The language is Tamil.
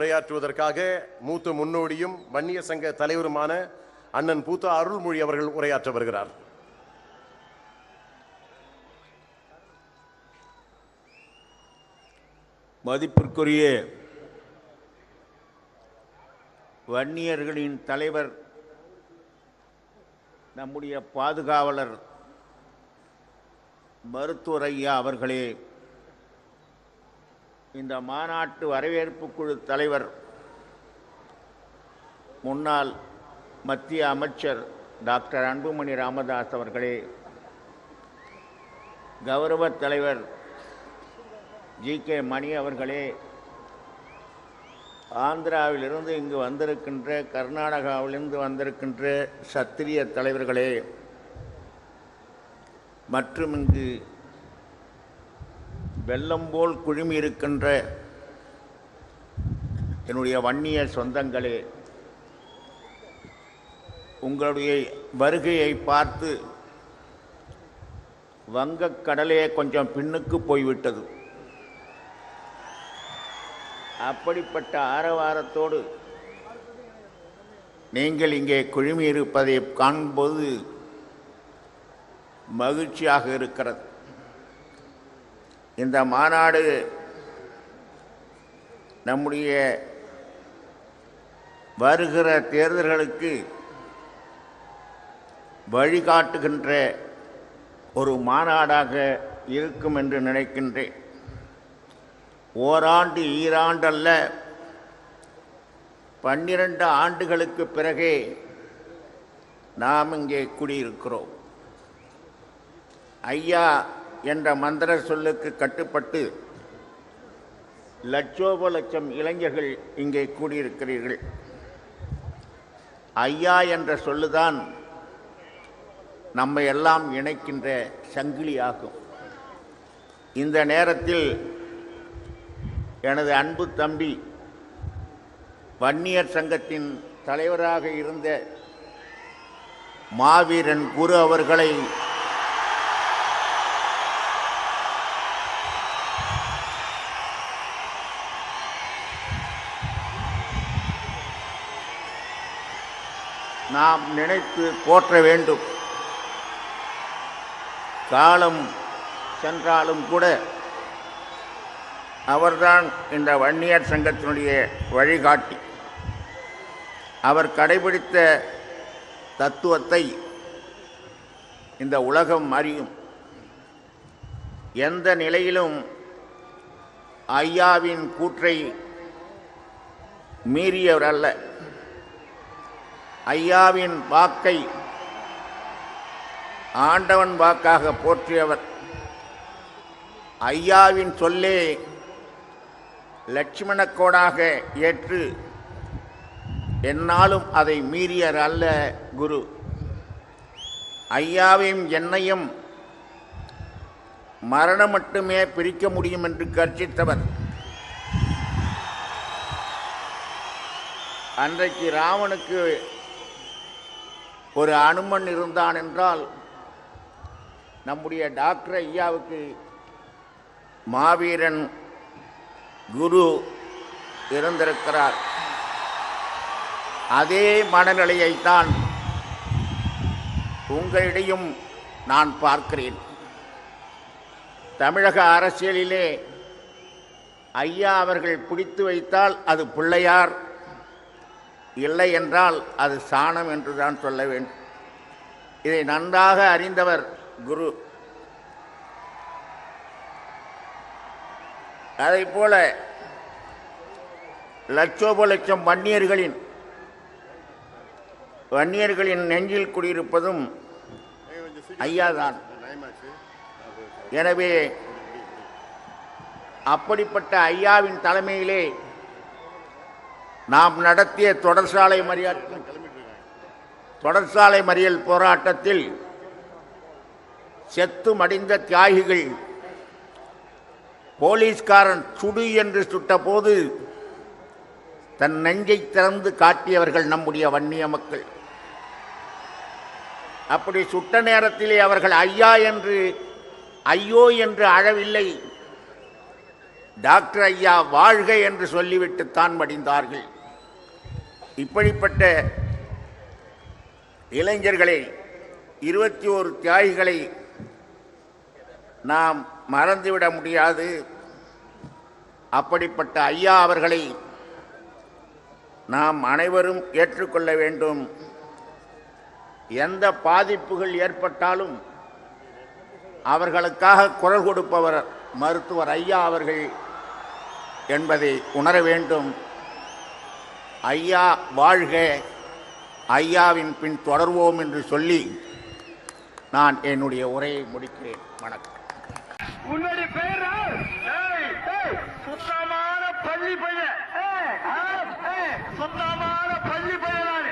உரையாற்றுவதற்காக மூத்த முன்னோடியும் வன்னிய சங்க தலைவருமான அண்ணன் பூத்த அருள்மொழி அவர்கள் உரையாற்ற வருகிறார். மதிப்பிற்குரிய வன்னியர்களின் தலைவர் நம்முடைய பாதுகாவலர் மருத்துவர் ஐயா அவர்களே இந்த மாநாட்டு வரவேற்பு குழு தலைவர் முன்னாள் மத்திய அமைச்சர் டாக்டர் அன்புமணி ராமதாஸ் அவர்களே கௌரவ தலைவர் ஜி கே மணி அவர்களே ஆந்திராவிலிருந்து இங்கு வந்திருக்கின்ற கர்நாடகாவிலிருந்து வந்திருக்கின்ற சத்திரிய தலைவர்களே மற்றும் இங்கு வெள்ளம் போல் குழுமி இருக்கின்ற என்னுடைய வன்னிய சொந்தங்களே உங்களுடைய வருகையை பார்த்து வங்கக்கடலே கொஞ்சம் பின்னுக்கு போய்விட்டது. அப்படிப்பட்ட ஆரவாரத்தோடு நீங்கள் இங்கே குழுமி இருப்பதை காணும்போது மகிழ்ச்சியாக இருக்கிறது. இந்த மாநாடு நம்முடைய வருகிற தேர்தல்களுக்கு வழிகாட்டுகின்ற ஒரு மாநாடாக இருக்கும் என்று நினைக்கின்றேன். ஓராண்டு ஈராண்டல்ல பன்னிரண்டு ஆண்டுகளுக்கு பிறகே நாம் இங்கே குடியிருக்கிறோம். ஐயா என்ற மந்திர சொல்லுக்கு கட்டுப்பட்டு லட்சோப லட்சம் இளைஞர்கள் இங்கே கூடியிருக்கிறீர்கள். ஐயா என்ற சொல்லுதான் நம்மை எல்லாம் இணைக்கின்ற சங்கிலியாகும் இந்த நேரத்தில் எனது அன்பு தம்பி வன்னியர் சங்கத்தின் தலைவராக இருந்த மாவீரன் குரு அவர்களை நாம் நினைத்து போற்ற வேண்டும். காலம் சென்றாலும் கூட அவர்தான் இந்த வன்னியர் சங்கத்தினுடைய வழிகாட்டி. அவர் கடைபிடித்த தத்துவத்தை இந்த உலகம் அறியும். எந்த நிலையிலும் ஐயாவின் கூற்றை மீறியவர் அல்ல ஐயாவின் வாக்கை ஆண்டவன் வாக்காக போற்றியவர். ஐயாவின் சொல்லே லட்சுமணக்கோடாக ஏற்று என்னாலும் அதை மீறியர் அல்ல குரு. ஐயாவையும் என்னையும் மரணம் மட்டுமே பிரிக்க முடியும் என்று கர்ச்சித்தவர் அன்றைக்கு ராவனுக்கு ஒரு அனுமன் இருந்தான் என்றால் நம்முடைய டாக்டர் ஐயாவுக்கு மாவீரன் குரு இருந்திருக்கிறார் அதே மனநிலையைத்தான் உங்களிடையும் நான் பார்க்கிறேன். தமிழக அரசியலிலே ஐயா அவர்கள் பிடித்து வைத்தால் அது பிள்ளையார். இல்லை என்றால் அது சாணம் என்று தான் சொல்ல வேண்டும். இதை நன்றாக அறிந்தவர் குரு. அதை போல லட்சோப லட்சம் வன்னியர்களின் வன்னியர்களின் நெஞ்சில் குடியிருப்பதும் ஐயாதான். எனவே அப்படிப்பட்ட ஐயாவின் தலைமையிலே நாம் நடத்திய தொடர்சாலை மறியல் தொடர்சாலை மறியல் போராட்டத்தில் செத்து மடிந்த தியாகிகள் போலீஸ்காரன் சுடு என்று சுட்டபோது தன் நெஞ்சை திறந்து காட்டியவர்கள் நம்முடைய வன்னிய மக்கள். அப்படி சுட்ட நேரத்திலே அவர்கள் ஐயா என்று ஐயோ என்று அழவில்லை. டாக்டர் ஐயா வாழ்க என்று சொல்லிவிட்டு தான் மடிந்தார்கள். இப்படிப்பட்ட இளைஞர்களை இருபத்தி ஓரு தியாகிகளை நாம் மறந்துவிட முடியாது. அப்படிப்பட்ட ஐயா அவர்களை நாம் அனைவரும் ஏற்றுக்கொள்ள வேண்டும். எந்த பாதிப்புகள் ஏற்பட்டாலும் அவர்களுக்காக குரல் கொடுப்பவர் மருத்துவர் ஐயா அவர்கள் என்பதை உணர வேண்டும். ஐயா வாழ்க. ஐயாவின் பின் தொடர்வோம் என்று சொல்லி நான் என்னுடைய உரையை முடிக்கிறேன். வணக்கம். உன்னுடைய பேர்? சுத்தமான பள்ளி பையன். ஏய், சுத்தமான பள்ளி பையன்